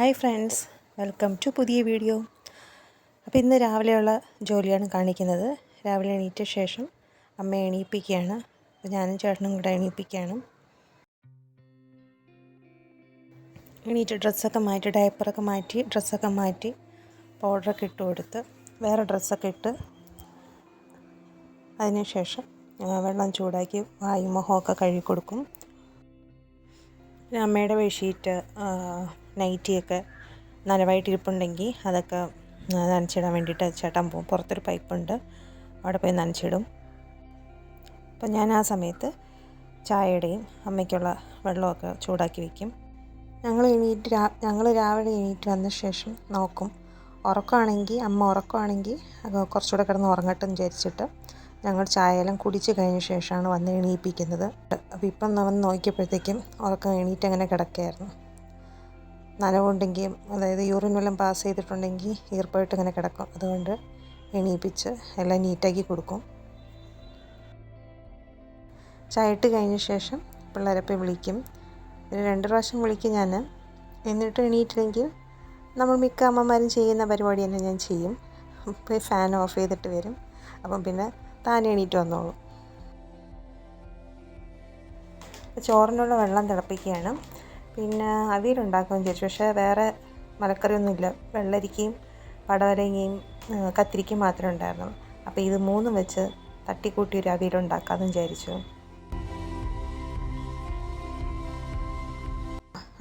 Hi friends welcome to പുതിയ video. അപ്പോൾ ഇന്ന് രാവിലെയുള്ള ജോലിയാണ് കാണിക്കുന്നത്. രാവിലെ എണീറ്റ ശേഷം അമ്മ എണീപ്പിക്കുകയാണ്. അപ്പോൾ ഞാനും ചേട്ടനും കൂടെ എണീപ്പിക്കുകയാണ്. എണീറ്റ് ഡ്രസ്സൊക്കെ മാറ്റി ഡയപ്പറൊക്കെ മാറ്റി ഡ്രസ്സൊക്കെ മാറ്റി പൗഡറൊക്കെ ഇട്ട് കൊടുത്ത് വേറെ ഡ്രസ്സൊക്കെ ഇട്ട് അതിനുശേഷം ശേഷം വെള്ളം ചൂടാക്കി വായുമുഖമൊക്കെ കഴുകി കൊടുക്കും. പിന്നെ അമ്മയുടെ ബെഡ്ഷീറ്റ് നൈറ്റിയൊക്കെ നനവായിട്ടിരിപ്പുണ്ടെങ്കിൽ അതൊക്കെ നനച്ചിടാൻ വേണ്ടിയിട്ട് ചേട്ടൻ പോകും പുറത്തൊരു പൈപ്പുണ്ട്. അവിടെ പോയി നനച്ചിടും. അപ്പം ഞാൻ ആ സമയത്ത് ചായയുടെയും അമ്മയ്ക്കുള്ള വെള്ളമൊക്കെ ചൂടാക്കി വയ്ക്കും ഞങ്ങൾ എണീറ്റ് രാ ഞങ്ങൾ രാവിലെ എണീറ്റ് വന്ന ശേഷം നോക്കും. ഉറക്കമാണെങ്കിൽ അമ്മ ഉറക്കമാണെങ്കിൽ കുറച്ചുകൂടെ കിടന്ന് ഉറങ്ങട്ടെ എന്ന് വിചാരിച്ചിട്ട് ഞങ്ങൾ ചായയെല്ലാം കുടിച്ച് കഴിഞ്ഞ ശേഷമാണ് വന്ന് എണീപ്പിക്കുന്നത്. അപ്പോൾ ഇപ്പം വന്ന് നോക്കിയപ്പോഴത്തേക്കും ഉറക്കം എണീറ്റ് അങ്ങനെ കിടക്കുകയായിരുന്നു. നനവുണ്ടെങ്കിൽ അതായത് യൂറിൻ വല്ലതും പാസ് ചെയ്തിട്ടുണ്ടെങ്കിൽ ഈർപ്പമായിട്ട് ഇങ്ങനെ കിടക്കും. അതുകൊണ്ട് എണീപ്പിച്ച് എല്ലാം നീറ്റാക്കി കൊടുക്കും. ചായട്ട് കഴിഞ്ഞ ശേഷം പിള്ളേരപ്പം വിളിക്കും. ഒരു രണ്ട് പ്രാവശ്യം വിളിക്കും ഞാൻ. എന്നിട്ട് എണീറ്റില്ലെങ്കിൽ നമ്മൾ മിക്ക അമ്മമാരും ചെയ്യുന്ന പരിപാടി തന്നെ ഞാൻ ചെയ്യും. ഇപ്പോൾ ഫാൻ ഓഫ് ചെയ്തിട്ട് വരും. അപ്പം പിന്നെ താൻ എണീറ്റ് വന്നോളും. ചോറിനുള്ള വെള്ളം തിളപ്പിക്കുകയാണ്. പിന്നെ അവിയലുണ്ടാക്കുമെന്ന് വിചാരിച്ചു പക്ഷേ വേറെ മലക്കറിയൊന്നുമില്ല. വെള്ളരിക്കയും പടവരങ്ങയും കത്തിരിക്കയും മാത്രമേ ഉണ്ടായിരുന്നു അപ്പോൾ ഇത് മൂന്നും വെച്ച് തട്ടിക്കൂട്ടി ഒരു അവിയലുണ്ടാക്കാമെന്ന് വിചാരിച്ചു.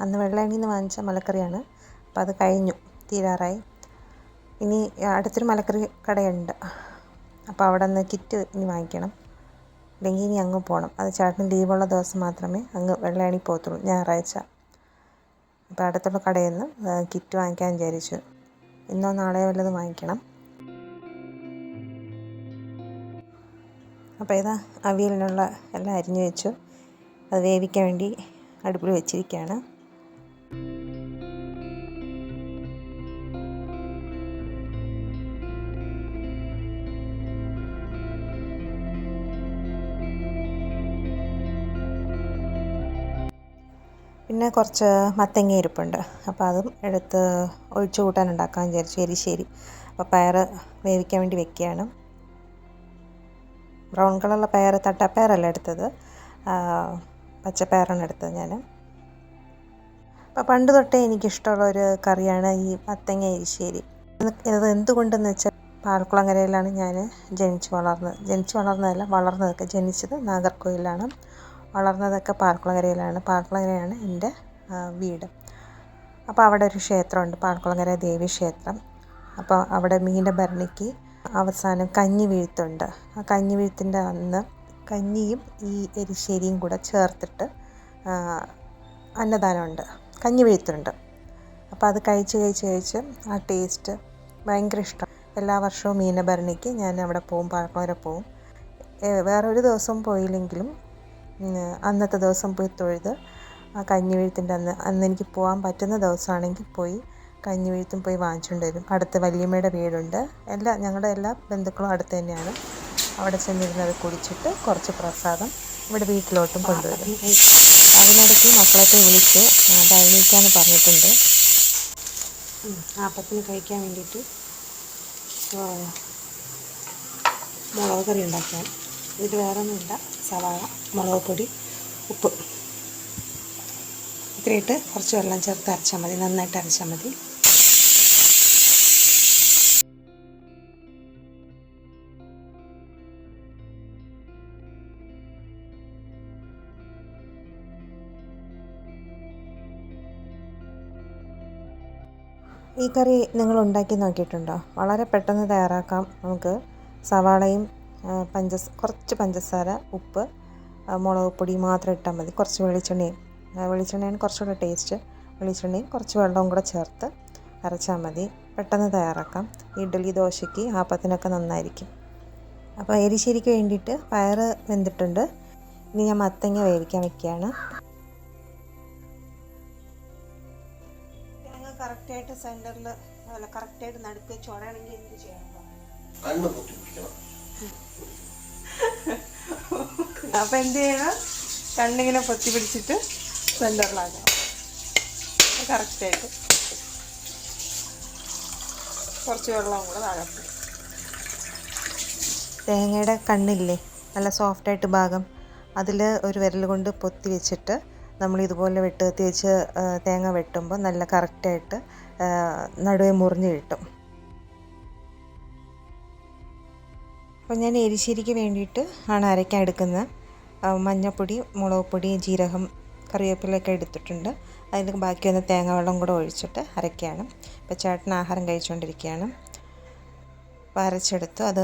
അന്ന് വെള്ളയണിയിൽ നിന്ന് വാങ്ങിച്ച മലക്കറിയാണ്. അപ്പോൾ അത് കഴിഞ്ഞു. തീരാറായി. ഇനി അടുത്തൊരു മലക്കറി കടയുണ്ട്. അപ്പോൾ അവിടെ നിന്ന് കിറ്റ് ഇനി വാങ്ങിക്കണം. അല്ലെങ്കിൽ ഇനി അങ്ങ് പോകണം. അത് ചേട്ടന് ലീവുള്ള ദിവസം മാത്രമേ അങ്ങ് വെള്ളയണി പോകത്തുള്ളൂ. ഞായറാഴ്ച. അപ്പോൾ അടുത്തുള്ള കടയിൽ നിന്ന് കിറ്റ് വാങ്ങിക്കാൻ വിചാരിച്ചു. ഇന്നോ നാളെ വല്ലതും വാങ്ങിക്കണം. അപ്പോൾ ഇതാ അവിയലിനുള്ള എല്ലാം അരിഞ്ഞു വെച്ചു. അത് വേവിക്കാൻ വേണ്ടി അടുപ്പിൽ വെച്ചിരിക്കുകയാണ്. പിന്നെ കുറച്ച് മത്തങ്ങ ഇരിപ്പുണ്ട്. അപ്പോൾ അതും എടുത്ത് ഒഴിച്ചു കൂട്ടാൻ ഉണ്ടാക്കാൻ വിചാരിച്ചു എരിശ്ശേരി അപ്പോൾ പയർ വേവിക്കാൻ വേണ്ടി വെക്കുകയാണ്. ബ്രൗൺ കളറുള്ള പയർ തട്ടപ്പയറല്ല എടുത്തത്. പച്ചപ്പയറാണ് എടുത്തത് ഞാൻ. അപ്പോൾ പണ്ട് തൊട്ടേ എനിക്കിഷ്ടമുള്ള ഒരു കറിയാണ് ഈ മത്തങ്ങ എരിശ്ശേരി ഇത് എന്തുകൊണ്ടെന്ന് വെച്ചാൽ പാൽക്കുളങ്ങരയിലാണ് ഞാൻ ജനിച്ചു വളർന്നത്. ജനിച്ചു വളർന്നതല്ല വളർന്നതൊക്കെ ജനിച്ചത് നാഗർകോയിലാണ് വളർന്നതൊക്കെ പാർക്കുളങ്ങരയിലാണ് പാർക്കുളങ്ങരയാണ് എന്റെ വീട്. അപ്പോൾ അവിടെ ഒരു ക്ഷേത്രമുണ്ട് പാർക്കുളങ്ങര ദേവി ക്ഷേത്രം. അപ്പോൾ അവിടെ മീന്റെ ഭരണിക്ക് അവസാനം കഞ്ഞി വീഴ്ത്തുണ്ട്. ആ കഞ്ഞി വീഴ്ത്തിന്റെ അന്ന് കഞ്ഞിയും ഈ എരിശ്ശേരിയും കൂടെ ചേർത്തിട്ട് അന്നദാനമുണ്ട്. കഞ്ഞി വീഴ്ത്തുണ്ട്. അപ്പോൾ അത് കഴിച്ച് കഴിച്ച് കഴിച്ച് ആ ടേസ്റ്റ് ഭയങ്കര ഇഷ്ടം. എല്ലാ വർഷവും മീനഭരണിക്ക് ഞാൻ അവിടെ പോവും പാർക്കുളങ്ങര പോവും. വേറെ ഒരു ദിവസം പോയില്ലെങ്കിലും അന്നത്തെ ദിവസം പോയി തൊഴുത്. ആ കഞ്ഞി വീഴ്ത്തിന്റെ അന്ന് അന്ന് എനിക്ക് പോകാൻ പറ്റുന്ന ദിവസമാണെങ്കിൽ പോയി കഞ്ഞി വീഴ്ത്തും പോയി വാങ്ങിച്ചുകൊണ്ട് വരും. അടുത്ത് വല്യമ്മയുടെ വീടുണ്ട്. എല്ലാ ഞങ്ങളുടെ എല്ലാ ബന്ധുക്കളും അടുത്ത് തന്നെയാണ്. അവിടെ ചെന്നിരുന്ന് അത് കുടിച്ചിട്ട് കുറച്ച് പ്രസാദം ഇവിടെ വീട്ടിലോട്ടും കൊണ്ടുവരും. അതിനിടയ്ക്ക് മക്കളൊക്കെ വിളിച്ച് ഡൈനിക്കാന്ന് പറഞ്ഞിട്ടുണ്ട്. ആപ്പത്തിന് കഴിക്കാൻ വേണ്ടിയിട്ട് മുളക് കറി ഉണ്ടാക്കാൻ ഇതിൽ ഒന്നുമില്ല. സവാള മുളക് പൊടി ഉപ്പ്. ഇത്രയിട്ട് കുറച്ച് വെള്ളം ചേർത്ത് അരച്ചാൽ മതി. നന്നായിട്ട് അരച്ചാൽ മതി. ഈ കറി നിങ്ങൾ ഉണ്ടാക്കി നോക്കിയിട്ടുണ്ടോ? വളരെ പെട്ടെന്ന് തയ്യാറാക്കാം. നമുക്ക് സവാളയും പഞ്ചസ കുറച്ച് പഞ്ചസാര ഉപ്പ് മുളക് പൊടി മാത്രം ഇട്ടാൽ മതി. കുറച്ച് വെളിച്ചെണ്ണയും വെളിച്ചെണ്ണയാണ് കുറച്ചുകൂടെ ടേസ്റ്റ് വെളിച്ചെണ്ണയും കുറച്ച് വെള്ളവും കൂടെ ചേർത്ത് അരച്ചാൽ മതി. പെട്ടെന്ന് തയ്യാറാക്കാം. ഇഡ്ഡലി ദോശയ്ക്ക് ആപ്പത്തിനൊക്കെ നന്നായിരിക്കും. അപ്പോൾ എരിശ്ശേരിക്ക് വേണ്ടിയിട്ട് പയറ് വെന്തിട്ടുണ്ട്. ഇനി ഞാൻ മത്തങ്ങ വേവിക്കാൻ വെക്കുകയാണ്. തേങ്ങ കറക്റ്റായിട്ട് സെന്ററിൽ അല്ല കറക്റ്റായിട്ട് നടുക്ക് ചുടണമെങ്കിൽ എന്ത് ചെയ്യണം? കണ്ണ് അപ്പം എന്ത് ചെയ്യണം? കണ്ണിങ്ങനെ പൊത്തി പിടിച്ചിട്ട് സെന്ററിലാക്കണം കറക്റ്റായിട്ട് കുറച്ച് വെള്ളം കൂടെ താഴെ തേങ്ങയുടെ കണ്ണില്ലേ? നല്ല സോഫ്റ്റായിട്ട് ഭാഗം. അതിൽ ഒരു വിരൽ കൊണ്ട് പൊത്തി വെച്ചിട്ട് നമ്മൾ ഇതുപോലെ വെട്ടുകത്തി വെച്ച് തേങ്ങ വെട്ടുമ്പോൾ നല്ല കറക്റ്റായിട്ട് നടുവേ മുറിഞ്ഞ് കിട്ടും. അപ്പോൾ ഞാൻ എരിശ്ശേരിക്ക് വേണ്ടിയിട്ട് ആണ് അരയ്ക്കാൻ എടുക്കുന്നത്. മഞ്ഞൾപ്പൊടി മുളക് പൊടി ജീരകം കറിവേപ്പിലൊക്കെ എടുത്തിട്ടുണ്ട്. അതിൽ ബാക്കി വന്ന തേങ്ങ വെള്ളം കൂടെ ഒഴിച്ചിട്ട് അരയ്ക്കുകയാണ്. ഇപ്പോൾ ചേട്ടൻ ആഹാരം കഴിച്ചുകൊണ്ടിരിക്കുകയാണ്. അപ്പോൾ അരച്ചെടുത്തു അത്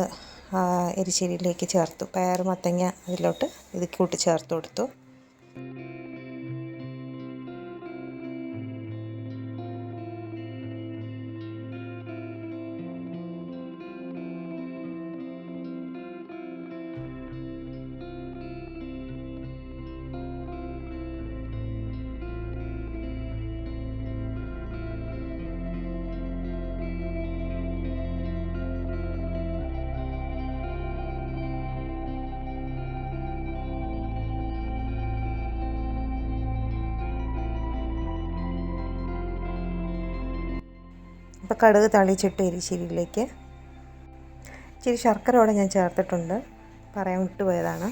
എരിശ്ശേരിയിലേക്ക് ചേർത്തു. പയർ മത്തങ്ങ അതിലോട്ട് ഇത് കൂട്ടി ചേർത്ത് കൊടുത്തു. കടുക് തളിച്ചിട്ട് എരിശ്ശേരിയിലേക്ക്. ഇച്ചിരി ശർക്കര കൂടെ ഞാൻ ചേർത്തിട്ടുണ്ട്. പറയാൻ വിട്ടുപോയതാണ്.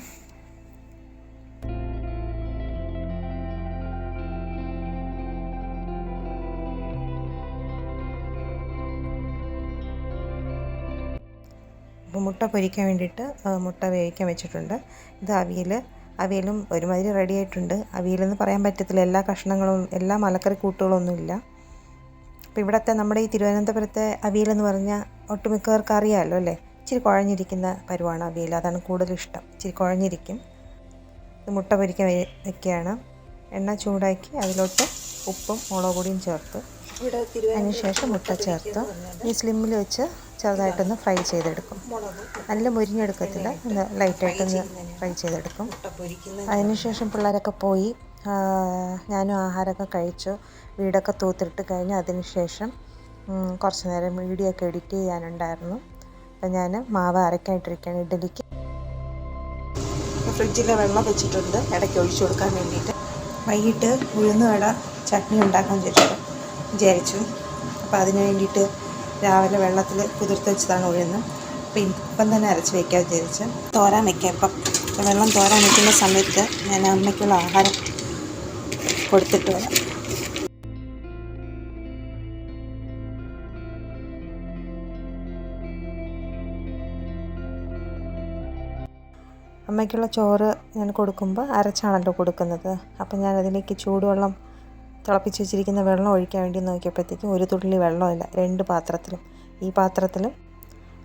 മുട്ട പൊരിക്കാൻ വേണ്ടിയിട്ട് മുട്ട വേവിക്കാൻ വെച്ചിട്ടുണ്ട്. ഇത് അവിയൽ അവിയലും ഒരുമാതിരി റെഡി ആയിട്ടുണ്ട്. അവിയലെന്ന് പറയാൻ പറ്റത്തില്ല. എല്ലാ കഷ്ണങ്ങളും എല്ലാ മലക്കറി കൂട്ടുകളൊന്നും ഇല്ല അപ്പോൾ ഇവിടുത്തെ നമ്മുടെ ഈ തിരുവനന്തപുരത്തെ അവിയലെന്ന് പറഞ്ഞാൽ ഒട്ടുമിക്കവർക്ക് അറിയാമല്ലോ അല്ലേ? ഇച്ചിരി കുഴഞ്ഞിരിക്കുന്ന പരുവാണ് അവിയൽ. അതാണ് കൂടുതൽ ഇഷ്ടം. ഇച്ചിരി കുഴഞ്ഞിരിക്കും. ഇത് മുട്ട പൊരിക്കാൻ വയ്ക്കുകയാണ് വെക്കുകയാണ്. എണ്ണ ചൂടാക്കി അതിലോട്ട് ഉപ്പും മുളക് പൊടിയും ചേർത്ത്. അതിനുശേഷം മുട്ട ചേർത്ത് ഈ സ്ലിമ്മിൽ വെച്ച് ചെറുതായിട്ടൊന്ന് ഫ്രൈ ചെയ്തെടുക്കും. നല്ല മുരിഞ്ഞെടുക്കത്തില്ല. ഒന്ന് ലൈറ്റായിട്ടൊന്ന് ഫ്രൈ ചെയ്തെടുക്കും. അതിനുശേഷം പിള്ളേരൊക്കെ പോയി ഞാനും ആഹാരമൊക്കെ കഴിച്ചു. വീടൊക്കെ തൂത്തിട്ട് കഴിഞ്ഞ് അതിനുശേഷം ശേഷം കുറച്ച് നേരം വീഡിയോ ഒക്കെ എഡിറ്റ് ചെയ്യാനുണ്ടായിരുന്നു. അപ്പം ഞാൻ മാവ് അരക്കായിട്ടിരിക്കുകയാണ് ഇഡലിക്ക് ഫ്രിഡ്ജിലെ വെള്ളം വെച്ചിട്ടുണ്ട്. ഇടയ്ക്ക് ഒഴിച്ചു കൊടുക്കാൻ വേണ്ടിയിട്ട്. വൈകിട്ട് ഉഴുന്ന് വട ചട്നി ഉണ്ടാക്കാൻ വിചാരിച്ചു. വിചാരിച്ചു. അപ്പോൾ അതിന് വേണ്ടിയിട്ട് രാവിലെ വെള്ളത്തിൽ കുതിർത്ത് വെച്ചതാണ് ഉഴുന്ന്. അപ്പം ഇപ്പം തന്നെ അരച്ച് വയ്ക്കാൻ വിചാരിച്ച്. തോരാൻ വയ്ക്കാം ഇപ്പം. വെള്ളം തോരാൻ വയ്ക്കുന്ന സമയത്ത് ഞാൻ അമ്മയ്ക്കുള്ള ആഹാരം കൊടുത്തിട്ട് വരാം. അമ്മയ്ക്കുള്ള ചോറ് ഞാൻ കൊടുക്കുമ്പോൾ അരച്ചാണല്ലോ കൊടുക്കുന്നത്. അപ്പം ഞാൻ അതിലേക്ക് ചൂടുവെള്ളം തിളപ്പിച്ച് വെച്ചിരിക്കുന്ന വെള്ളം ഒഴിക്കാൻ വേണ്ടി നോക്കിയപ്പോഴത്തേക്കും ഒരു തുള്ളി വെള്ളമില്ല രണ്ട് പാത്രത്തിലും. ഈ പാത്രത്തിലും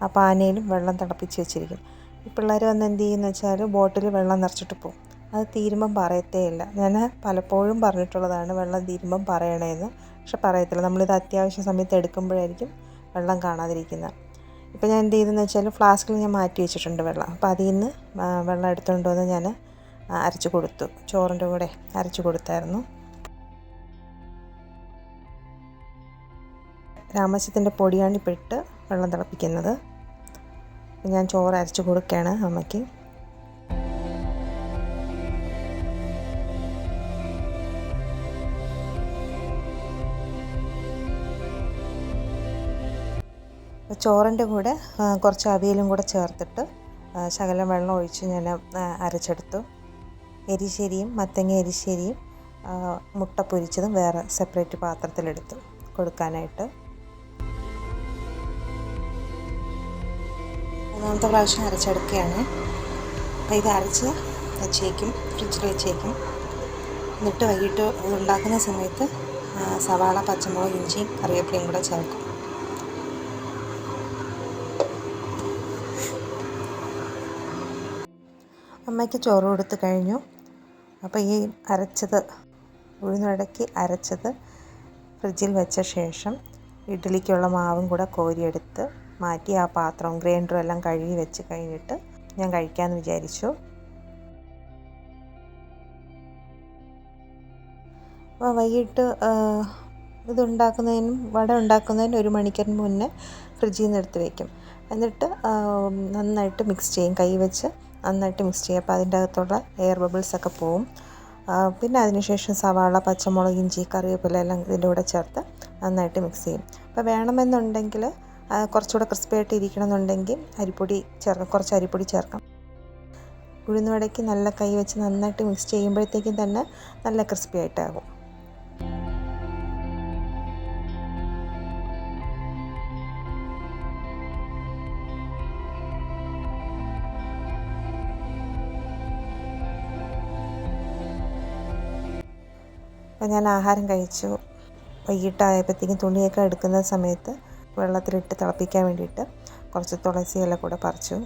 ആ പാനയിലും വെള്ളം തിളപ്പിച്ച് വെച്ചിരിക്കും ഈ പിള്ളേർ വന്ന് എന്ത് ചെയ്യുമെന്ന് വെച്ചാൽ ബോട്ടിൽ വെള്ളം നിറച്ചിട്ട് പോകും അത് തീരുമ്പം പറയത്തേ ഇല്ല. ഞാൻ പലപ്പോഴും പറഞ്ഞിട്ടുള്ളതാണ് വെള്ളം തീരുമ്പം പറയണേന്ന്. പക്ഷെ പറയത്തില്ല. നമ്മളിത് അത്യാവശ്യ സമയത്ത് എടുക്കുമ്പോഴായിരിക്കും വെള്ളം കാണാതിരിക്കുന്നത്. ഇപ്പോൾ ഞാൻ എന്ത് ചെയ്തെന്ന് വെച്ചാൽ ഫ്ലാസ്കിൽ ഞാൻ മാറ്റി വെച്ചിട്ടുണ്ട് വെള്ളം. അപ്പോൾ അതിൽ നിന്ന് വെള്ളം എടുത്തുകൊണ്ട് വന്ന് ഞാൻ അരച്ച് കൊടുത്തു. ചോറിന്റെ കൂടെ അരച്ച് കൊടുത്തായിരുന്നു. രാമസ്യത്തിന്റെ പൊടിയാണ് ഇപ്പോൾ ഇട്ട് വെള്ളം തിളപ്പിക്കുന്നത്. ഞാൻ ചോറ് അരച്ച് കൊടുക്കുകയാണ് അമ്മയ്ക്ക്. ചോറിന്റെ കൂടെ കുറച്ച് അവിയലും കൂടെ ചേർത്തിട്ട് ശകലം വെള്ളം ഒഴിച്ച് ഞാൻ അരച്ചെടുത്തു. എരിശ്ശേരിയും മത്തങ്ങ എരിശ്ശേരിയും മുട്ട പൊരിച്ചതും വേറെ സെപ്പറേറ്റ് പാത്രത്തിലെടുത്തു കൊടുക്കാനായിട്ട്. മൂന്നാമത്തെ പ്രാവശ്യം അരച്ചെടുക്കുകയാണ്. അപ്പോൾ ഇത് അരച്ച് വെച്ചേക്കും ഫ്രിഡ്ജിൽ വെച്ചേക്കും. എന്നിട്ട് വൈകിട്ട് ഉണ്ടാക്കുന്ന സമയത്ത് സവാള പച്ചമുളക് ഇഞ്ചിയും കറിവേപ്പിലയും കൂടെ ചേർക്കും. അമ്മയ്ക്ക് ചോറ് കൊടുത്ത് കഴിഞ്ഞു. അപ്പോൾ ഈ അരച്ചത് ഉഴുന്നുടക്കി അരച്ചത് ഫ്രിഡ്ജിൽ വെച്ച ശേഷം ഇഡ്ഡലിക്കുള്ള മാവും കൂടെ കോരിയെടുത്ത് മാറ്റി ആ പാത്രവും ഗ്രൈൻഡറും എല്ലാം കഴുകി വെച്ച് കഴിഞ്ഞിട്ട് ഞാൻ കഴിക്കാമെന്ന് വിചാരിച്ചു. അപ്പോൾ വൈകിട്ട് ഇതുണ്ടാക്കുന്നതിനും വട ഉണ്ടാക്കുന്നതിനും ഒരു മണിക്കൂറിന് മുന്നേ ഫ്രിഡ്ജിൽ നിന്ന് എടുത്ത് വയ്ക്കും എന്നിട്ട് നന്നായിട്ട് മിക്സ് ചെയ്യും. കൈ വെച്ച് നന്നായിട്ട് മിക്സ് ചെയ്യുക അപ്പോൾ അതിന്റെ അകത്തുള്ള എയർ ബബിൾസ് ഒക്കെ പോവും. പിന്നെ അതിനുശേഷം സവാള പച്ചമുളക് ഇഞ്ചി കറിവേപ്പില എല്ലാം ഇതിന്റെ കൂടെ ചേർത്ത് നന്നായിട്ട് മിക്സ് ചെയ്യും. അപ്പോൾ വേണമെന്നുണ്ടെങ്കിൽ കുറച്ചുകൂടെ ക്രിസ്പി ആയിട്ട് ഇരിക്കണമെന്നുണ്ടെങ്കിൽ അരിപ്പൊടി ചേർക്കാം കുറച്ച് അരിപ്പൊടി ചേർക്കാം ഉഴുന്നുവടയ്ക്ക് നല്ല കൈ വെച്ച് നന്നായിട്ട് മിക്സ് ചെയ്യുമ്പോഴത്തേക്കും തന്നെ നല്ല ക്രിസ്പി ആയിട്ടാകും. അപ്പോൾ ഞാൻ ആഹാരം കഴിച്ചു. വൈകിട്ടായപ്പോഴത്തേക്കും തുണിയൊക്കെ എടുക്കുന്ന സമയത്ത് വെള്ളത്തിലിട്ട് തിളപ്പിക്കാൻ വേണ്ടിയിട്ട് കുറച്ച് തുളസി ഇല കൂടെ പറിച്ചു.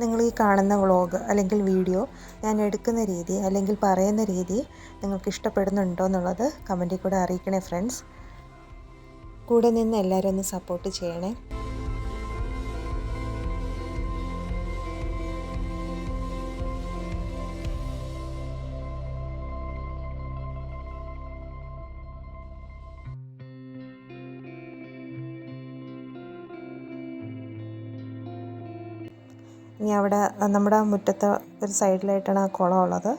നിങ്ങൾ ഈ കാണുന്ന വ്ളോഗ് അല്ലെങ്കിൽ വീഡിയോ ഞാൻ എടുക്കുന്ന രീതി അല്ലെങ്കിൽ പറയുന്ന രീതി നിങ്ങൾക്ക് ഇഷ്ടപ്പെടുന്നുണ്ടോ എന്നുള്ളത് കമന്റിൽ കൂടെ അറിയിക്കണേ ഫ്രണ്ട്സ്. കൂടെ നിന്ന് എല്ലാവരും ഒന്ന് സപ്പോർട്ട് ചെയ്യണേ. ഇനി അവിടെ നമ്മുടെ മുറ്റത്ത് ഒരു സൈഡിലായിട്ടാണ് ആ കുളം ഉള്ളത്.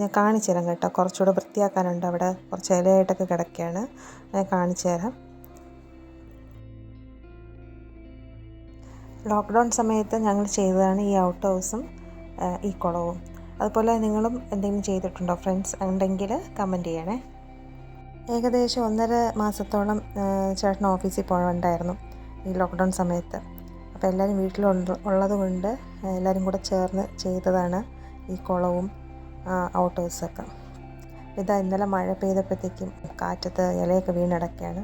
ഞാൻ കാണിച്ചു തരാം കേട്ടോ. കുറച്ചുകൂടെ വൃത്തിയാക്കാനുണ്ട് അവിടെ. കുറച്ച് ഇലയായിട്ടൊക്കെ കിടക്കുകയാണ്. ഞാൻ കാണിച്ചു തരാം. ലോക്ക്ഡൗൺ സമയത്ത് ഞങ്ങൾ ചെയ്തതാണ് ഈ ഔട്ട് ഹൗസും ഈ കുളവും. അതുപോലെ നിങ്ങളും എന്തെങ്കിലും ചെയ്തിട്ടുണ്ടോ ഫ്രണ്ട്സ് ഉണ്ടെങ്കിൽ കമന്റ് ചെയ്യണേ. ഏകദേശം ഒന്നര മാസത്തോളം ചേട്ടൻ ഓഫീസിൽ പോകണ്ടായിരുന്നു ഈ ലോക്ക്ഡൗൺ സമയത്ത്. അപ്പോൾ എല്ലാവരും വീട്ടിലുണ്ട് ഉള്ളത് കൊണ്ട് എല്ലാവരും കൂടെ ചേർന്ന് ചെയ്തതാണ് ഈ കുളവും ഔട്ട് ഹൗസൊക്കെ ഇതാ ഇന്നലെ മഴ പെയ്തപ്പോഴത്തേക്കും കാറ്റത്ത് ഇലയൊക്കെ വീണടക്കുകയാണ്.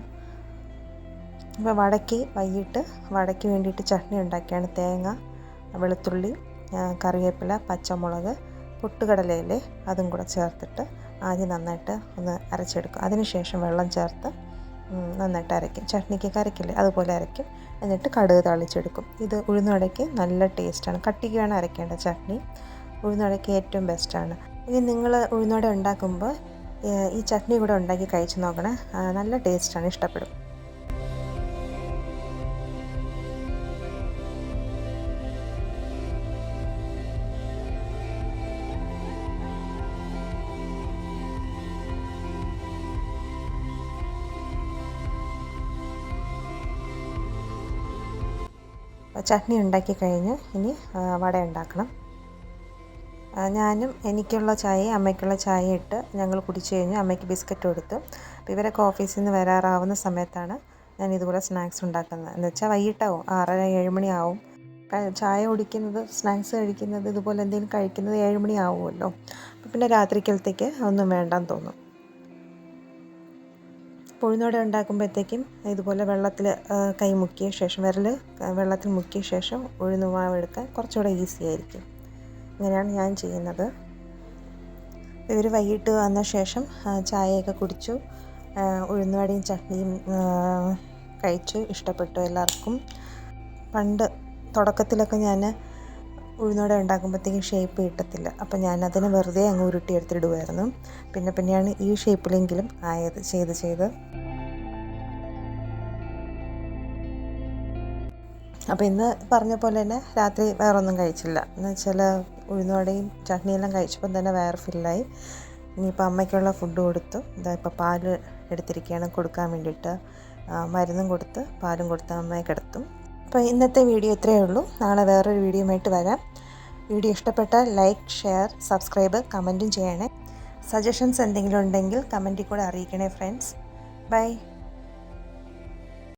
അപ്പോൾ വടക്കി വൈകിട്ട് വടക്കി വേണ്ടിയിട്ട് ചട്നി ഉണ്ടാക്കിയാണ് തേങ്ങ വെളുത്തുള്ളി കറിവേപ്പില പച്ചമുളക് പൊട്ടുകടലയിലെ അതും കൂടെ ചേർത്തിട്ട് ആദ്യം നന്നായിട്ട് ഒന്ന് അരച്ചെടുക്കും. അതിനുശേഷം വെള്ളം ചേർത്ത് നന്നായിട്ട് അരയ്ക്കും. ചട്നിക്ക് അരയ്ക്കില്ലേ? അതുപോലെ അരയ്ക്കും. എന്നിട്ട് കടുക് തളിച്ചെടുക്കും. ഇത് ഉഴുന്നുവടയ്ക്ക് നല്ല ടേസ്റ്റാണ് കട്ടിക്ക് വേണം അരയ്ക്കേണ്ട ചട്നി. ഉഴുന്നുവടയ്ക്ക് ഏറ്റവും ബെസ്റ്റാണ് ഇനി നിങ്ങൾ ഉഴുന്നുവട ഉണ്ടാക്കുമ്പോൾ ഈ ചട്നി കൂടെ ഉണ്ടാക്കി കഴിച്ച് നോക്കണേ. നല്ല ടേസ്റ്റാണ് ഇഷ്ടപ്പെടും. ചട്നി ഉണ്ടാക്കി കഴിഞ്ഞ് ഇനി വട ഉണ്ടാക്കണം. ഞാനും എനിക്കുള്ള ചായ അമ്മയ്ക്കുള്ള ചായ ഇട്ട് ഞങ്ങൾ കുടിച്ചു കഴിഞ്ഞ് അമ്മയ്ക്ക് ബിസ്ക്കറ്റ് കൊടുത്തു അപ്പോൾ ഇവരൊക്കെ ഓഫീസിൽ നിന്ന് വരാറാവുന്ന സമയത്താണ് ഞാൻ ഇതുപോലെ സ്നാക്സ് ഉണ്ടാക്കുന്നത്. എന്ന് വെച്ചാൽ വൈകിട്ടാവും ആറര ഏഴ് മണി ആവും. ചായ കുടിക്കുന്നത് സ്നാക്സ് കഴിക്കുന്നത് ഇതുപോലെ എന്തെങ്കിലും കഴിക്കുന്നത് ഏഴ് മണി ആവുമല്ലോ. അപ്പോൾ പിന്നെ രാത്രിക്കലത്തേക്ക് ഒന്നും വേണ്ടെന്ന് തോന്നും. ഉഴുന്നോടെ ഉണ്ടാക്കുമ്പോഴത്തേക്കും ഇതുപോലെ വെള്ളത്തിൽ കൈ മുക്കിയ ശേഷം വിരൽ വെള്ളത്തിൽ മുക്കിയ ശേഷം ഉഴുന്നുമാവ് എടുക്കാൻ കുറച്ചുകൂടെ ഈസി ആയിരിക്കും. ഇങ്ങനെയാണ് ഞാൻ ചെയ്യുന്നത്. ഇവർ വൈകിട്ട് വന്ന ശേഷം ചായയൊക്കെ കുടിച്ചു. ഉഴുന്നുവടയും ചട്നിയും കഴിച്ചു. ഇഷ്ടപ്പെട്ടു എല്ലാവർക്കും. പണ്ട് തുടക്കത്തിലൊക്കെ ഞാൻ ഉഴുന്നുവട ഉണ്ടാക്കുമ്പോഴത്തേക്കും ഷേപ്പ് കിട്ടത്തില്ല. അപ്പം ഞാനതിനെ വെറുതെ അങ്ങ് ഉരുട്ടി എടുത്തിടുമായിരുന്നു പിന്നെ പിന്നെയാണ് ഈ ഷേപ്പിലെങ്കിലും ആയത് ചെയ്ത് ചെയ്ത്. അപ്പോൾ ഇന്ന് പറഞ്ഞ പോലെ തന്നെ രാത്രി വേറൊന്നും കഴിച്ചില്ല. എന്ന് വെച്ചാൽ ഉഴുന്നുവടയും ചട്നിയെല്ലാം കഴിച്ചപ്പം തന്നെ വയർ ഫില്ലായി ഇനിയിപ്പോൾ അമ്മയ്ക്കുള്ള ഫുഡ് കൊടുത്തു. ഇതാ ഇപ്പോൾ പാൽ എടുത്തിരിക്കുകയാണ്. കൊടുക്കാൻ വേണ്ടിയിട്ട് മരുന്നും കൊടുത്ത് പാലും കൊടുത്ത് അമ്മയെ കിടത്തും. അപ്പോൾ ഇന്നത്തെ വീഡിയോ ഇത്രയേ ഉള്ളൂ. നാളെ വേറൊരു വീഡിയോയുമായിട്ട് വരാം. വീഡിയോ ഇഷ്ടപ്പെട്ടാൽ ലൈക്ക് ഷെയർ സബ്സ്ക്രൈബ് കമന്റും ചെയ്യണേ. സജഷൻസ് എന്തെങ്കിലും ഉണ്ടെങ്കിൽ കമന്റിൽ കൂടെ അറിയിക്കണേ ഫ്രണ്ട്സ്. ബൈ.